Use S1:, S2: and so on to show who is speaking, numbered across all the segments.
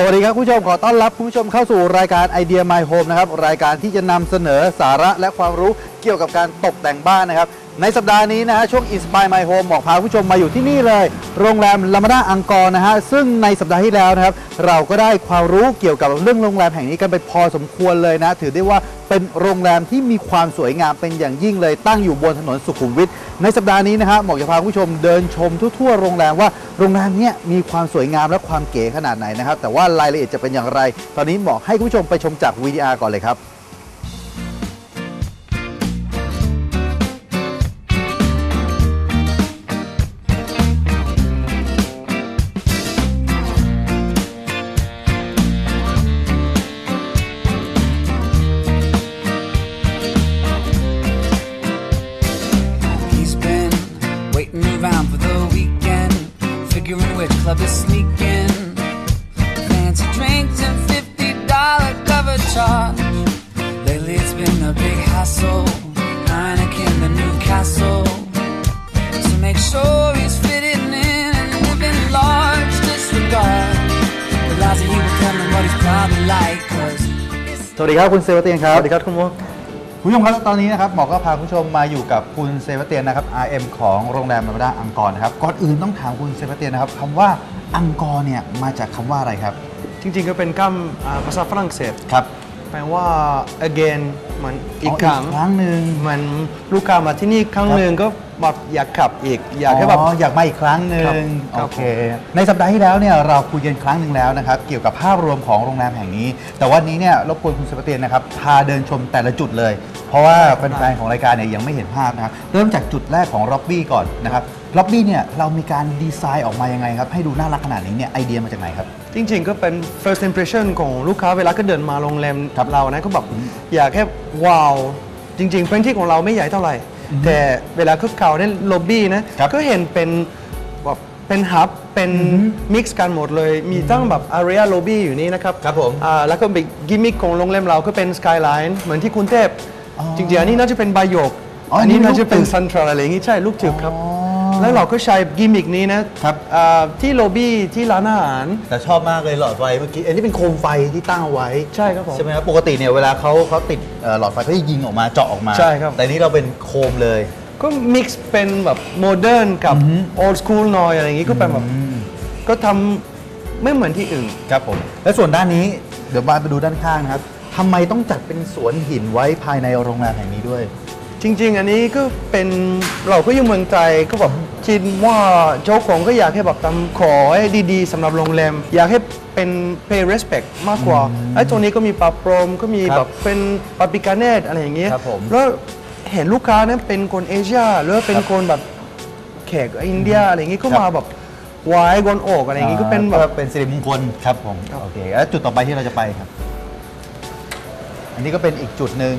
S1: สวัสดีครับคุณผู้ชมขอต้อนรับคุณผู้ชมเข้าสู่รายการไอเดีย My Home นะครับรายการที่จะนำเสนอสาระและความรู้เกี่ยวกับการตกแต่งบ้านนะครับ ในสัปดาห์นี้นะฮะช่วง Inspire My Home บอกพาผู้ชมมาอยู่ที่นี่เลย โรงแรมลามาดาอังกอร์นะฮะซึ่งในสัปดาห์ที่แล้วนะครับ เราก็ได้ความรู้เกี่ยวกับเรื่องโรงแรมแห่งนี้กันไปพอสมควรเลยนะ ถือได้ว่าเป็นโรงแรมที่มีความสวยงามเป็นอย่างยิ่งเลยตั้งอยู่บนถนนสุขุมวิทในสัปดาห์นี้นะฮะหมอกจะพาผู้ชมเดินชมทั่วๆโรงแรมว่าโรงแรมเนี้ยมีความสวยงามและความเก๋ขนาดไหนนะครับแต่ว่ารายละเอียดจะเป็นอย่างไร ตอนนี้หมอกให้คุณผู้ชมไปชมจาก VDR ก่อนเลยครับ สวัสดีครับคุณเซบาสเตียนครับ
S2: สวัสดีครับคุณโม
S1: คุณผู้ชมครับตอนนี้นะครับหมอก็พาคุณผู้ชมมาอยู่กับคุณเซบาสเตียนนะครับ RM ของโรงแรมลามาดาอังกอร์นะครับ ก่อนอื่นต้องถามคุณเซบาสเตียนนะครับคำว่าอังกอร์เนี่ยมาจากคำว่าอะไรครับ
S2: จริงๆก็เป็นคำอ่าภาษาฝรั่งเศส
S1: ครับ
S2: แปลว่า again มันอีกครั้ง
S1: อีกครั้งหนึ่ง
S2: มันลูกค้ามาที่นี่ครั้ง
S1: ครับ
S2: หนึ่งก็แบบอยากขับอีก อยากให้แบบ
S1: อยากมาอีกครั้งหนึ่
S2: ครั
S1: ง
S2: บครับ
S1: โอเค ในสัปดาห์ที่แล้วเนี่ยเราคุยกันครั้งหนึ่งแล้วนะครับ เกี่ยวกับภาพรวมของโรงแรมแห่งนี้ แต่วันนี้เนี่ยรบกวนคุณเซบาสเตียนนะครับพาเดินชมแต่ละจุดเลย เพราะว่าแฟนๆของรายการเนี่ยยังไม่เห็นภาพนะครับเริ่มจากจุดแรกของล็อบบี้ก่อนนะครับล็อบบี้เนี่ยเรามีการดีไซน์ออกมายังไงครับ ให้ดูน่ารักขนาดนี้เนี่ยไอเดียมาจากไหนครับ
S2: จริงๆก็เป็น first impression ของลูกค้าเวลาก็เดินมาโรงแรมกับเรานะก็แบบอยากแค่ว้าว จริงๆพื้นที่ของเราไม่ใหญ่เท่าไหร่ แต่เวลาเขาเข้าในล็อบบี้นะ ครับก็เห็นเป็นแบบเป็นฮับ เป็นมิกซ์กันหมดเลย มีตั้งแบบ area lobby อยู่นี่นะครับ
S1: ครับผม
S2: อ่าแล้วก็เป็นกิมมิคของโรงแรมเราก็เป็นสกายไลน์เหมือนที่กรุงเทพ
S1: อ๋อ
S2: จริงๆ อันนี้น่าจะเป็นใบหยก
S1: อ๋ออั
S2: อั
S1: น
S2: น
S1: นี้
S2: นี้น่าจะเป็น
S1: ลูกตึก
S2: ซันทรัลอะไรอย่างงี้ใช่ลูกจึกครับ
S1: อ๋อ
S2: แล้วเราก็ใช้กิมมิคนี้นะครับ อ่าที่โลบี้ที่ร้านอาหาร
S1: แต่ชอบมากเลยหลอดไฟเมื่อกี้อันนี้เป็นโคมไฟที่ตั้งเอาไว้
S2: ใช่ครับผม
S1: ใช่ไหมครับปกติเนี่ยเวลาเขาเขาติดเอ่อหลอดไฟเขาจะยิงออกมาเจาะออกมา
S2: ใช่ครับ
S1: แต่นี้เราเป็นโคมเลย
S2: ก็มิกซ์เป็นแบบโมเดิร์นกับโอ d สคูลหน่อยอะไรอย่างงี้ก็เป็นแบบก็ทำไม่เหมือนที่อื่น
S1: ครับผม และส่วนด้านนี้เดี๋ยวมาไปดูด้านข้างนะครับทำไมต้องจัดเป็นสวนหินไว้ภายในโรงแรมแห่งนี้ด้วย
S2: จริง ๆ อันนี้ก็เป็นเราก็อยู่เมืองไทยก็แบบคิดว่าเจ้าของก็อยากให้แบบทำขอให้ดีๆสำหรับโรงแรม อยากให้เป็น pay respect มากกว่าไอ้ตรงนี้ก็มีปลาโปรมก็มี
S1: ครับ
S2: แบบเป็นปาปิกาเนตอะไรอย่างเงี้ย
S1: ครับผม
S2: แล้วเห็นลูกค้านั้นเป็นคนเอเชียหรือว่าเป็นคนแบบแขกอินเดียอะไรอย่างงี้ก็มาแบบวายกอนโอกอะไรอย่างงี้ก็เป็นแบบ
S1: เป็นสิริมงคลครับผม
S2: ครับ
S1: โอเค แล้วจุดต่อไปที่เราจะไปครับ อันนี้ก็เป็นอีกจุดหนึ่ง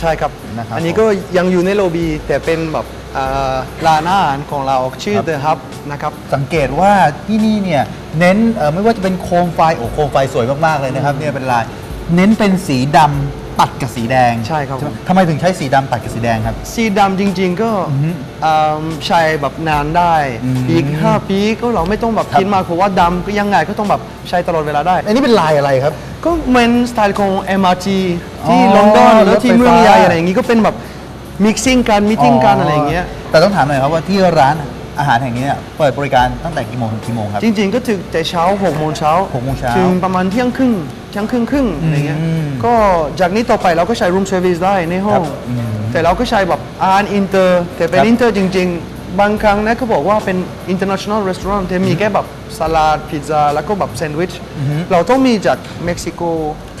S2: ใช่ครับ
S1: นะครับ
S2: อันนี้ก็ยังอยู่ในโลบีแต่เป็นแบบอ่าร้านอาหารของเราชื่อ
S1: ครับ
S2: The Hub นะครับ
S1: สังเกตว่าที่นี่เนี่ยเน้นเอ่อไม่ว่าจะเป็นโคมไฟโอ้โคมไฟสวยมากๆเลยนะครับเนี่ยเป็นลาย เน้นเป็นสีดำ ตัดกับสีแดง
S2: ใช่ครับ
S1: ไหมทำไมถึงใช้สีดำตัดกับสีแดงครับ
S2: สีดำจริงๆก็
S1: อือฮึ
S2: อ่าใช้แบบนานได้
S1: อืม
S2: อีก5ปีก็เราไม่ต้องแบบ
S1: ครับ
S2: คิดมากเพราะว่าดำก็ยังไงก็ต้องแบบใช้ตลอดเวลาได้
S1: อันนี้เป็นลายอะไรครับ
S2: ก็เหมือนสไตล์ของ MRT ที่
S1: อ๋อ
S2: ลอนดอนแล้วที่
S1: รถไฟ
S2: เมือง
S1: ฟ้า
S2: ใหญ่อะไรอย่างงี้ก็เป็นแบบ mixing กัน meeting กันอะไรอย่างเงี้ย
S1: แต่ต้องถามหน่อยครับว่าที่ร้านอาหารแห่งนี้เนี่ยเปิดบริการตั้งแต่กี่โมงถึงกี่โมงครับ
S2: จริงๆก็ถึงแต่เช้า6โมงเช้า
S1: หกโมงเช้า
S2: ถึงประมาณเที่ยงครึ่งเที่ยงครึ่งครึ่งอะไรเงี้ย
S1: อืม
S2: ก็จากนี้ต่อไปเราก็ใช้ room service ได้ในห้อง
S1: ครับอืม
S2: แต่เราก็ใช้แบบอาหารอินเตอร์แต่เป็น
S1: ครับ
S2: อินเตอร์จริง ๆ บางครั้งนะเขาบอกว่าเป็น international restaurant แต่มีแค่แบบสลัดพิซซ่าแล้วก็แบบแซนด์วิชเราต้องมีจากเม็กซิโก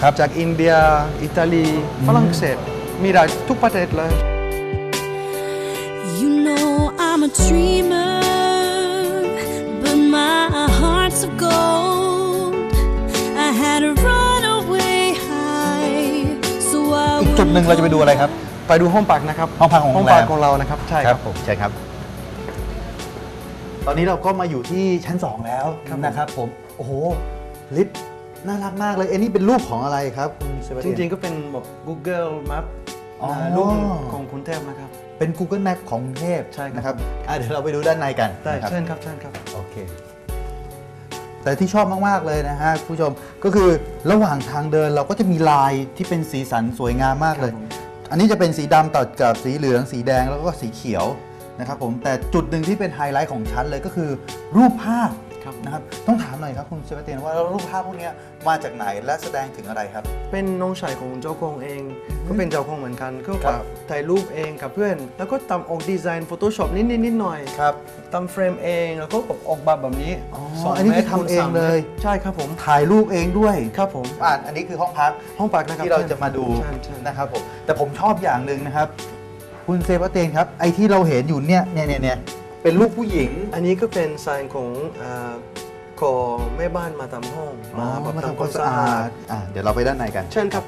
S1: ครับ
S2: จากอินเดีย อิตาลีฝรั่งเศสมีได้ทุกประเทศเลย
S3: You know I'm a dreamer, but my heart's of gold.
S1: ดหนึ่งเราจะไปดูอะไรครับ
S2: ไปดูห้องพักนะครับ
S1: ห้องพักของโรงแรม
S2: ห้องพักของเรานะครับใช่ครับ
S1: ผมใช่ครับ ตอนนี้เราก็มาอยู่ที่ชั้น 2 แล้วนะครับผมโอ้โหลิฟต์น่ารักมากเลยเอ็นนี่เป็นรูปของอะไรครับคุณเซบาส
S2: จ
S1: เตียน
S2: ริง ๆ ก็เป็นแบบ Google Map
S1: อ๋อา
S2: รูปของกรุงเทพนะครับ
S1: เป็น Google Map ของกรุงเทพ
S2: ใช่ครับ
S1: นะครับอะเดี๋ยวเราไปดูด้านในกัน
S2: ได้
S1: นะครับ
S2: เชิญครับเชิญครับ
S1: โอเค แต่ที่ชอบมาก ๆ เลยนะฮะคุณผู้ชมก็คือระหว่างทางเดินเราก็จะมีลายที่เป็นสีสันสวยงามมากเลย อันนี้จะเป็นสีดำตัดกับสีเหลือง สีแดงแล้วก็สีเขียวนะครับผมแต่จุดหนึ่งที่เป็นไฮไลท์ของชั้นเลยก็คือรูปภาพ
S2: ครับ
S1: นะครับ ต้องถามหน่อยครับคุณเซบาสเตียนว่ารูปภาพพวกเนี้ยมาจากไหนและแสดงถึงอะไรครับ
S2: เป็นน้องชายของเจ้าของเอง ก็เป็นเจ้าของเหมือนกันก็
S1: ครั
S2: แบบบถ่ายรูปเองกับเพื่อน แล้วก็ทำออกดีไซน์ Photoshop นิดนิดนิดหน่อย
S1: ครับ
S2: ทำเฟรมเองแล้วก็แบบออกแบบแบบนี้
S1: อ๋อ
S2: สง
S1: อันนี้คือ
S2: มตรคูณ
S1: ทำเอง
S2: สาม
S1: เลย
S2: มตรใช่ครับผม
S1: ถ่ายรูปเองด้วย
S2: ครับผม
S1: อ่าอันนี้คือห้องพัก
S2: ห้องพักนะครับ
S1: ที่เราจะมาดู
S2: ใช่ใช่
S1: นะครับผมแต่ผมชอบอย่างหนึ่งนะครับ คุณเซบาสเตียนครับ ไอที่เราเห็นอยู่เนี่ยเนี่ยเนี่ยเนี่ย เป็นรูปผู้หญิง
S2: อันนี้ก็เป็นไซน์ของเอ่อขอแม่บ้านมาทำห้อง
S1: อ๋อ
S2: แบบ
S1: มาทำความสะอาดอ่าเดี๋ยวเราไปด้านในกัน
S2: เชิญครับ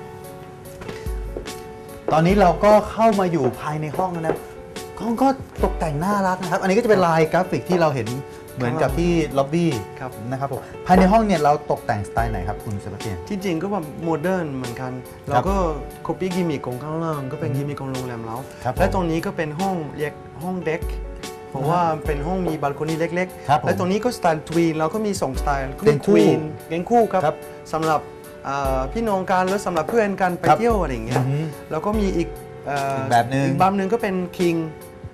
S1: ตอนนี้เราก็เข้ามาอยู่ภายในห้องแล้วนะห้องก็ตกแต่งน่ารักนะครับ อันนี้ก็จะเป็นลายกราฟิกที่เราเห็นเหมือนกับที่ล็อบบี้
S2: ครับ
S1: นะครับผมภายในห้องเนี่ยเราตกแต่งสไตล์ไหนครับคุณเซบาสเตียน
S2: ที่จริงก็แบบโมเดิร์นเหมือนกัน
S1: ครั
S2: เรา
S1: บ
S2: ก็ copy กิมมิคของข้างล่างก็เป็นกิมมิคของโรงแรมเรา
S1: ครับผม
S2: และตรงนี้ก็เป็นห้องเรียกห้องเด็ก เพราะว่าเป็นห้องมีบัลโคนีเล็ก
S1: ครับผม
S2: และตรงนี้ก็สไตล์ทวีนเราก็มี2สไตล์ก็
S1: เป็
S2: มี
S1: น
S2: ท
S1: คู่
S2: วีนเกงคู่ครับ
S1: ครับ
S2: สำหรับอ่าพี่น้องกันหรือสำหรับเพื่อนกันไป
S1: ครับ
S2: เที่ยวอะไรอย่างเงี้
S1: อื
S2: ย
S1: อฮึ
S2: แล้วก็มีอีกเอี
S1: กแบบหนึ่ง
S2: อีกแบบหนึ่งก็เป็นคิง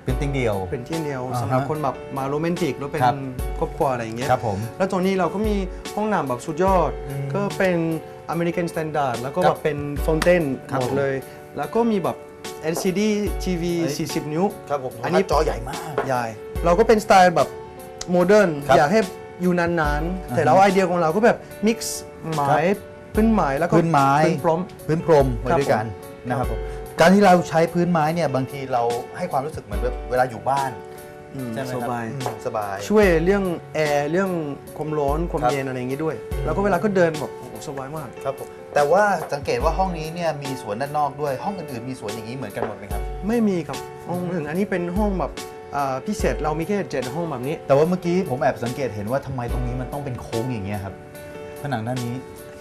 S1: เป็นติงเดียว
S2: เป็นที่เดียว
S1: อ่าฮะ
S2: สำหรับคนแบบมาโรแมนติกหรือเป็น
S1: ครับ
S2: ครอบครัวอะไรอย่างเงี้ย
S1: ครับผม
S2: แล้วตัวนี้เราก็มีห้องน้ำแบบสุดยอด
S1: อืม
S2: ก็เป็นอเมริกันสแตนดาร์ดแล้วก็
S1: ครั
S2: แบบบเป็นฟอนเทน
S1: ครับ
S2: หมดเลย แล้วก็มีแบบ LCD TV
S1: เฮ้ย
S2: 40 นิ้ว
S1: ครับผม
S2: อันนี้
S1: จอใหญ่มาก
S2: ใหญ่ เราก็เป็นสไตล์แบบโมเดิร์น
S1: ครับ
S2: อยากให้อยู่นานๆ
S1: อ่า
S2: แต่
S1: ฮะ
S2: เราไอเดียของเราก็แบบมิกซ์ไม้พื้นไม้แล้วก็
S1: พื้นไม้
S2: พื้นพร้อม
S1: พื้นพรมไว้
S2: ครับ
S1: ด้วยกัน
S2: ผม
S1: นะครับผมการที่เราใช้พื้นไม้เนี่ยบางทีเราให้ความรู้สึกเหมือนแบบเวลาอยู่บ้าน
S2: อืม
S1: ใช่ไหม
S2: ส
S1: ครับ
S2: บาย
S1: อืมสบาย
S2: ช่วยเรื่องแอร์เรื่องความร้อนความ
S1: ครับ
S2: เย็นอะไรอย่างงี้ด้วย แล้วก็เวลาก็เดินแบบโอ้โหสบายมาก
S1: ครับผมแต่ว่าสังเกตว่าห้องนี้เนี่ยมีสวนด้านนอกด้วยห้องอื่นๆมีสวนอย่างนี้เหมือนกันหมดไหมครับ
S2: ไม่มีครับห้องหนึ่งอันนี้เป็นห้องแบบอ่าพิเศษเรามีแค่เจ็ดห้องแบบนี้
S1: แต่ว่าเมื่อกี้ผมแอบสังเกตเห็นว่าทำไมตรงนี้มันต้องเป็นโค้งอย่างเงี้ยครับผนังด้านนี้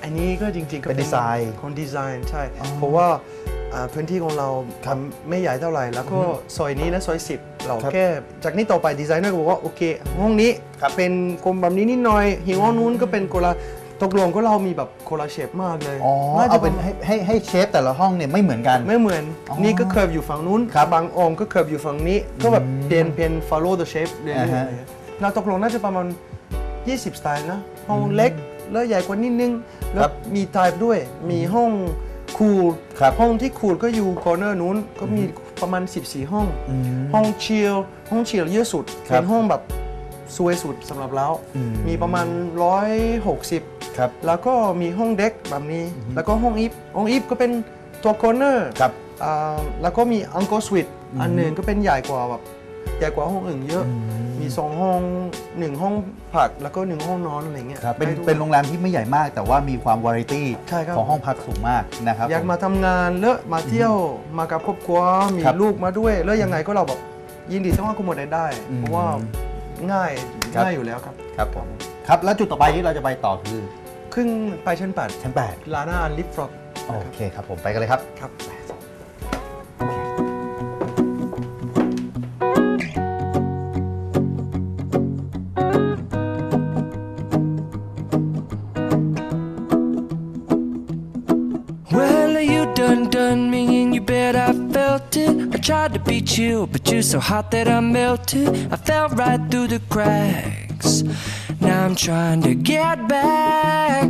S2: อันนี้ก็จริงๆก็
S1: เป็นดีไซน์
S2: คนดีไซน์ใช่
S1: อ๋อ
S2: เพราะว่าอ่า พื้นที่ของเรา
S1: ครับ
S2: ไม่ใหญ่เท่าไหร่ แล้วก็ซอยนี้และซอย 10 เรา
S1: ครับ
S2: แค่จากนี้ต่อไปดีไซเนอร์ก็บอกว่าโอเค ห้องนี้
S1: ครับ
S2: เป็นกลมแบบนี้นิดหน่อยหิงห้องนู้นก็เป็นโกลาตกลงก็เรามีแบบโคลาเชฟมากเลย
S1: อ๋อ
S2: น่าจะ
S1: เอาเป็นให้ให้ให้เชฟแต่ละห้องเนี่ยไม่เหมือนกัน
S2: ไม่เหมือน
S1: อ๋อ
S2: นี่ก็เคิร์ฟอยู่ฝั่งนู้น
S1: ครับ
S2: บางองค์ก็เคิร์ฟอยู่ฝั่งนี้ ก็แบบเปลี่ยนเปลี่ยน follow the shape เรื่อย
S1: อ่าฮะ
S2: ๆเราตกลงน่าจะประมาณ 20 สไตล์นะ ห้องเล็กแล้วใหญ่กว่านิดนึง แล้
S1: ครั
S2: ว
S1: บ
S2: มี type ด้วย มีห้อง คูล
S1: ครับ
S2: ห้องที่คูลก็อยู่คอร์เนอร์นู้นก็มีประมาณ 14 ห้อง
S1: อืม
S2: ห้องชิลห้องชิลเยอะสุด
S1: ครับ
S2: เป็นห้องแบบสวยสุดสำหรับเรา
S1: อืม
S2: มีประมาณ 160
S1: ครับ
S2: แล้วก็มีห้องเด็กแบบนี้ แล้วก็ห้องอีฟห้องอีฟก็เป็นตัวคอร์เนอร์
S1: ครับ
S2: อ่าแล้วก็มีอังกอร์สวิตอันหนึ่งก็เป็นใหญ่กว่าแบบใหญ่กว่าห้องอื่นเยอะ มีสองห้องหนึ่งห้องผักแล้วก็หนึ่งห้องนอนอะไรเงี้ย
S1: ครับเป็น
S2: ให้ดู
S1: เป็นโรงแรมที่ไม่ใหญ่มาก แต่ว่ามีความวาไรตี้
S2: ใช่ครับ
S1: ของห้องพักสูงมากนะครับ
S2: อยากมาทำงานเลอะมาเที่ยวมากับครอบครัวมี
S1: ครับ
S2: ลูกมาด้วย แล้วยังไงก็เราแบบยินดีที่ว่าคุมดได้
S1: อืม
S2: เพราะว่าง่าย
S1: ครับ
S2: ง่ายอยู่แล้วครับ
S1: ครับผมครับแล้วจุดต่อไปที่เราจะไปต่อคือ
S2: ขึ้นไปชั้นแปด
S1: ชั้น
S2: ลาน่าลิฟฟรอก
S1: 8โอเคครับผมไปกันเลยครับ
S2: ครับ
S4: tried to beat you, but you're so hot that I melted. I fell right through the cracks. Now I'm trying to get back.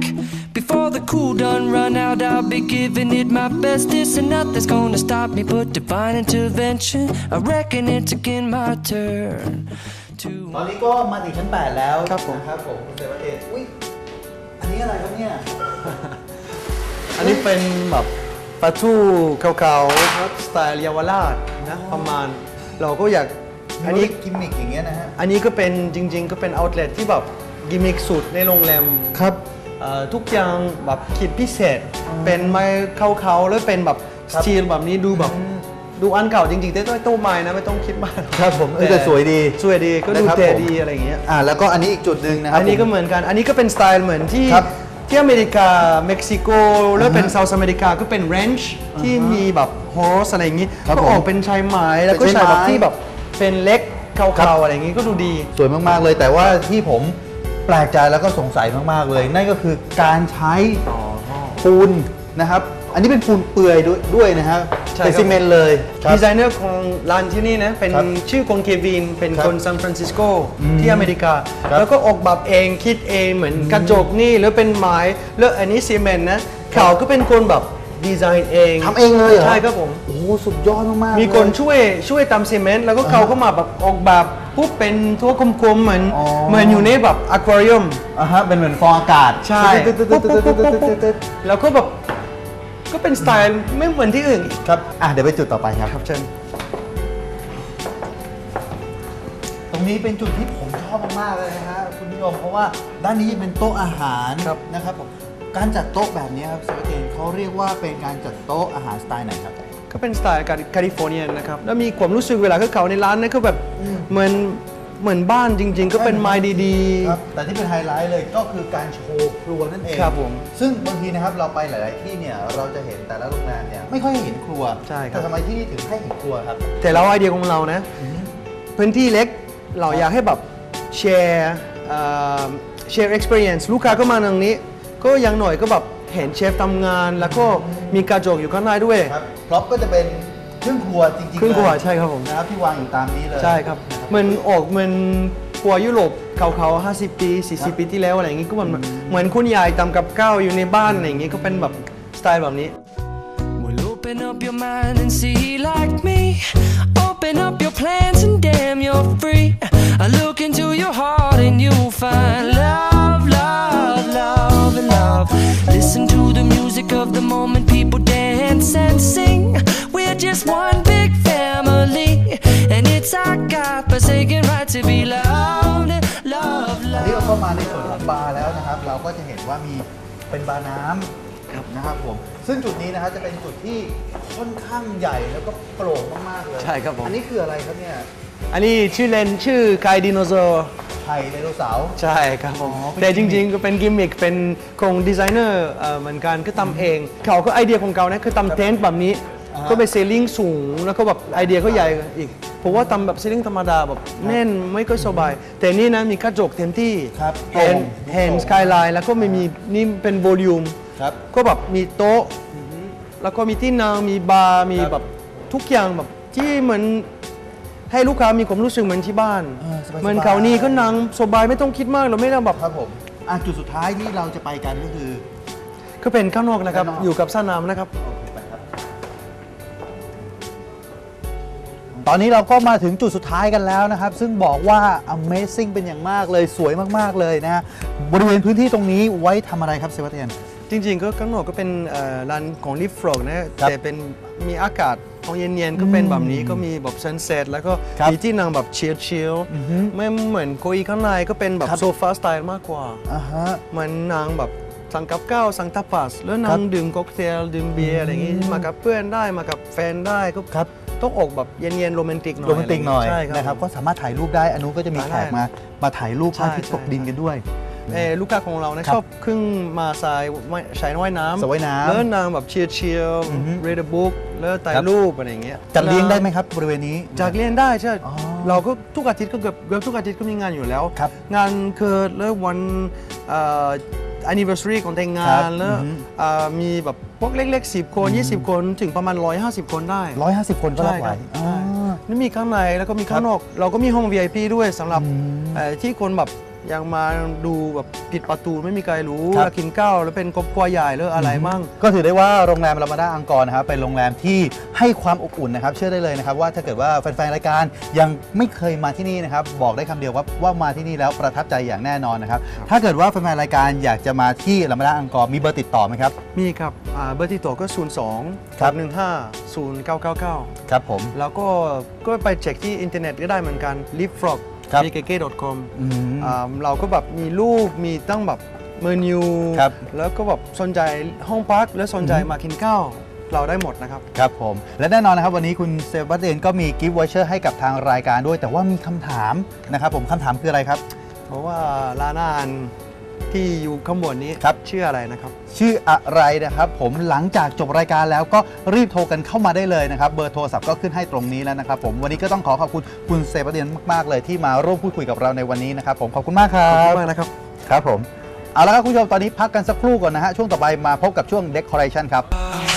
S4: Before the cool done run out, I'll be giving it my best. This and nothing's gonna stop me but divine intervention. I reckon it's again my turn to.
S1: ตอนนี้ก็มาถึงชั้น 8 แล้ว
S2: ครับผม
S1: นะครับผมคุณเซบาสเตียนอุ้ยอันนี้อะไรครับเนี่ย
S2: อันนี้เป็นแบบ ปลาทูเก่าๆครับสไตล์เยาวราชนะประมาณ เราก็อยาก
S1: อั
S2: อั
S1: น
S2: น
S1: นี้
S2: นี้
S1: กิมมิกอย่างเงี้ยนะฮะ
S2: อันนี้ก็เป็นจริง ๆ ก็เป็นเอาท์เลทที่แบบกิมมิคสุดในโรงแรม
S1: ครับ
S2: เอ่อทุกอย่างแบบคิดพิเศษ เป็นไม้เขาๆแล้วเป็นแบบ
S1: ครั
S2: ส
S1: บ
S2: ตีลแบบนี้ดูแบบดูอันเก่าจริงๆแต่ต้องตู้ไม้นะไม่ต้องคิดมาก
S1: ครับผมเออแต่สวยดี
S2: สวยดีก็ดู
S1: นะครับ
S2: เท่
S1: ผม
S2: ดีอะไรอย่างเงี้ย
S1: อ่าแล้วก็อันนี้อีกจุดหนึ่งนะครับ
S2: อันนี้ก็
S1: ผม
S2: เหมือนกันอันนี้ก็เป็นสไตล์เหมือนที่
S1: ครับ
S2: ที่อเมริกา เม็กซิโก แล้วเป็น
S1: อ่าฮะ
S2: เซาท์อเมริกาก็เป็นเรนช์ที่มีแบบฮอสอะไรอย่างงี้
S1: ครับ
S2: ก็ออก
S1: ผม
S2: เป็นชายไม้แล้วก็
S1: เป็น
S2: ชา
S1: ชายยไม้
S2: แบบที่แบบเป็นเล็ก
S1: ครับ
S2: เก่าๆอะไรอย่างงี้ก็ดูดี
S1: สวยมาก ๆ เลยแต่ว่าที่ผมแปลกใจแล้วก็สงสัยมาก ๆ เลย นั่นก็คือการใช้ปูนนะครับ อันนี้เป็นปูนเปื่อยด้วยด้วยนะฮะ เป็นซีเมนต์เลย
S2: ดีไซเนอร์ของร้านที่นี่นะเป็นชื่อคนเควิน เป็น
S1: ค
S2: นซานฟรานซิสโกที่อเมริกาแล้วก็ออกแบบเองคิดเองเหมือนกระจกนี่หรือเป็นไม้แล้วอันนี้ซีเมนต์นะเขาก็เป็นคนแบบดีไซน์เอง
S1: ทำเองเลยเหรอ
S2: ใช่ครับผม
S1: โอ้โหสุดยอดมาก
S2: มีคนช่วยช่วยทำซีเมนต์แล้วก็เขาก็มาแบบออกแบบปุ๊บเป็นทั่วกมๆเหมือนเหมือนอยู่ในแบบอควาเรียม
S1: อะฮะเป็นเหมือนฟองอากาศ
S2: ใช่
S1: ปุ๊บปุ๊บปุ๊บปุ๊บปุ๊บ
S2: แล้วก็แบบ ก็เป็นสไตล์ไม่เหมือนที่อื่น
S1: ครับ อะเดี๋ยวไปจุดต่อไปครับ
S2: ครับเชิญ
S1: ตรงนี้เป็นจุดที่ผมชอบมากๆเลยนะฮะคุณนิยมเพราะว่าด้านนี้เป็นโต๊ะอาหาร
S2: ครับ
S1: นะครับผมการจัดโต๊ะแบบนี้ครับเซเวเกนเขาเรียกว่าเป็นการจัดโต๊ะอาหารสไตล์ไหนครับ
S2: ก็เป็นสไตล์แคลิฟอร์เนียนะครับแล้วมีความรู้สึกเวลาเขาเขาในร้านนะก็แบบเหมือน เหมือนบ้านจริง ๆ ก็เป็นไม้ดี
S1: ครับแต่ที่เป็นไฮไลท์เลยก็คือการโชว์ครัวนั่นเอง
S2: ครับผม
S1: ซึ่งบางทีนะครับเราไปหลาย ๆ ที่เนี่ยเราจะเห็นแต่ละโรงแรมเนี่ยไม่ค่อยเห็นครัว
S2: ใช่ครับ
S1: แต่ทำไมที่นี่ถึงให้เห็นครัวครับ
S2: ๆแต่เราไอเดียของเรานะ พื้นที่เล็กเราอยากให้แบบแชร์แชร์ experience ลูกค้าก็มาตรงนี้ ก็อยังหน่อยก็แบบเห็นเชฟทำงาน แล้วก็มีกระจกอยู่ข้างในด้วย
S1: ครับพร็อพก็จะเป็น เครื่องครัวจริงๆ
S2: เครื่องครัว
S1: ลย
S2: ใช่ครับผม
S1: นะครับที่วางอยู่ตามนี้เลย
S2: ใช่ครับเหมือนออกเหมือนครัวยุโรปเขาๆ50 ปี 40 ปีที่แล้วอะไรอย่างงี้ก็เหมือนเหมือนคุณยายทำกับข้าวอยู่ในบ้านอะไรอย่างงี้ก็เป็นแบบสไตล์แบบนี้
S4: Well, open up your mind and see like me. Open up your plans and damn, you're free. I look into your heart and you'll find love, love, love, and love. Listen to the music of the moment, people dance and sing. We're just one big family, and it's our God-forsaken right to be loved, love,
S1: อันนี้
S4: love.
S1: เราเข้ามาในส่วนของบาร์แล้วนะครับ เราก็จะเห็นว่ามีเป็นบาร์น้ำนะครับผม ซึ่งจุดนี้นะครับจะเป็นจุดที่ค่อนข้างใหญ่แล้วก็โปร่งมากๆเลย
S2: ใช่ครับผม
S1: อันนี้คืออะไรครับเนี่ย
S2: อันนี้ชื่อเล่นชื่อไคดิโนเสาร์
S1: ไข่ไดโนเสาร์
S2: ใช่ครับผม
S1: อ๋อเป็น
S2: แต่จริง ๆ ก็เป็นกิมมิคเป็นของดีไซเนอร์เอ่อเหมือนกันก็ทำเอง เขาก็ไอเดียของเขานะคือทำเต็นท์แบบนี้
S1: อ่าฮะ
S2: ก็เป็นเซลลิงสูงแล้วก็แบบไอเดียก็ใหญ่อีกผมว่าทำแบบเซลลิงธรรมดาแบบแน่นไม่ค่อยสบาย แต่นี่นะมีกระจกเต็มที่
S1: ครับ
S2: เห็น
S1: โปร่ง
S2: เห็น
S1: โปร่ง
S2: สกายไลน์แล้วก็ไม่มีนี่เป็นโวลูม
S1: ครับ
S2: ก็แบบมีโต๊ะ แล้วก็มีที่นั่งมีบาร์มี
S1: ครับ
S2: แบบทุกอย่างแบบที่เหมือนให้ลูกค้ามีความรู้สึกเหมือนที่บ้าน
S1: เออสบายๆ
S2: เหมือนเขานี่ก็นั่งสบายไม่ต้องคิดมากเราไม่ต้องแบบ
S1: ครับผมอะจุดสุดท้ายที่เราจะไปกันก็คือ
S2: ก็เป็นข้างนอกนะครับ
S1: ข้างนอก
S2: อยู่กับสนามนะ
S1: ครับ ตอนนี้เราก็มาถึงจุดสุดท้ายกันแล้วนะครับ ซึ่งบอกว่า Amazing เป็นอย่างมากเลยสวยมากๆเลยนะฮะบริเวณพื้นที่ตรงนี้ไว้ทำอะไรครับเซบาสเตียน
S2: จริงๆ ก็ข้างนอกก็เป็นเอ่อร้านของลิฟฟรอกนะครับแต่เป็นมีอากาศของเย็นๆก็เป็นแบบนี้ก็มีแบบซันเซ็ตแล้วก็
S1: ครับ
S2: มีที่นั่งแบบเชียชิล
S1: อือฮึ
S2: ไม่เหมือนเก้าอี้ข้างในก็เป็นแบบ
S1: ครับ
S2: โซฟาสไตล์มากกว่า
S1: อ่าฮะ
S2: เหมือนนางแบบสั่งกับข้าวสั่งทาปาสแล้ว
S1: ครั
S2: นาง
S1: บ
S2: ดื่มค็อกเทลดื่มเบียร์อะไรอย่างงี้มากับเพื่อนได้มากับแฟนได้ก็
S1: ครับ
S2: ต้องออกแบบเย็นๆโรแมนติกหน่อย
S1: โรแมนติกหน่อย
S2: ใช่
S1: นะครับ
S2: ผม
S1: ก็สามารถถ่ายรูปได้อนุก็จะมี
S2: ได้
S1: แขกมา มาถ่ายรูปพระอาทิตย์
S2: ใช่
S1: ตกดินกันด้วย
S2: เอ่อลูกค้าของเรานะครับชอบครึ่งมาสายว่ายสายว่ายน้ำ
S1: สระว่ายน้ำ
S2: แล้วนางแบบเชียร์เชียร์
S1: อือฮึ
S2: เรดบุ๊กแล้วถ่าย
S1: ครับ
S2: รูปอะไรอย่างเงี้ย
S1: จัดเลี้ยงได้ไหมครับบริเวณนี้
S2: จากเรียนได้ใช่
S1: อ๋อ
S2: เราก็ทุกอาทิตย์ก็เกือบเกือบทุกอาทิตย์ก็มีงานอยู่แล้ว
S1: ครับ
S2: งานเกิดแล้ววันเอ่อ anniversary ของแต่งงา
S1: ครั
S2: น
S1: บ
S2: แล้ว
S1: อือฮึ
S2: เอ่อมีแบบพ วกเล็กๆ 10 คน 20 คนถึงประมาณ 150 คนได้
S1: 150คนก็รับไหว
S2: ใช่
S1: อ๋อ
S2: นี่มีข้างในแล้วก็มีข้างนอก เราก็มีห้อง VIP ด้วยสำหรับ
S1: อืม
S2: เอ่อที่คนแบบ ยังมาดูแบบปิดประตูไม่มีใครรู้
S1: ครับ
S2: แล้วกินข้าวแล้วเป็นครอบครัวใหญ่หรืออะไรมั่ง
S1: ก็ถือได้ว่าโรงแรมรามาดาอังกอร์นะครับเป็นโรงแรมที่ให้ความอบอุ่นนะครับ เชื่อได้เลยนะครับว่าถ้าเกิดว่าแฟนๆรายการยังไม่เคยมาที่นี่นะครับบอกได้คำเดียวว่าว่ามาที่นี่แล้วประทับใจอย่างแน่นอนนะครับถ้าเกิดว่าแฟนๆรายการอยากจะมาที่รามาดาอังกอร์มีเบอร์ติดต่อไหมครับ
S2: มีครับอ่าเบอร์ที่ต่อก็ 0 2
S1: ครับ
S2: 1 5 0 9 9 9
S1: ครับผม
S2: แล้วก็ก็ไปเช็คที่อินเทอร์เน็ตก็ได้เหมือนกัน l i v f r o g
S1: ครับ
S2: b k k com
S1: อืม
S2: อ่าเราก็แบบมีรูปมีตั้งแบบเมนู
S1: ครับ
S2: แล้วก็แบบสนใจห้องพักแล้วสนใจ
S1: อืม
S2: มากินข้าวเราได้หมดนะครับ
S1: ครับผม และแน่นอนนะครับวันนี้คุณเซบาสเตียนก็มีกิฟต์วอเชอร์ให้กับทางรายการด้วย แต่ว่ามีคำถามนะครับผมคำถามคืออะไรครับ
S2: เพราะว่าร้านอาหาร ที่อยู่ข้างบนนี้
S1: ครับ
S2: ชื่ออะไรนะครับ
S1: ชื่ออะไรนะครับ ผมหลังจากจบรายการแล้วก็รีบโทรกันเข้ามาได้เลยนะครับ เบอร์โทรศัพท์ก็ขึ้นให้ตรงนี้แล้วนะครับผมวันนี้ก็ต้องขอขอบคุณคุณเซบาสเตียนมากๆเลยที่มาร่วมพูดคุยกับเราในวันนี้นะครับผมขอบคุณมากครั
S2: ขอบคุณ
S1: บ
S2: มากนะครับ
S1: ครับผมเอาละครับคุณผู้ชมตอนนี้พักกันสักครู่ก่อนนะฮะช่วงต่อไปมาพบกับช่วง Decoration ครับ
S4: I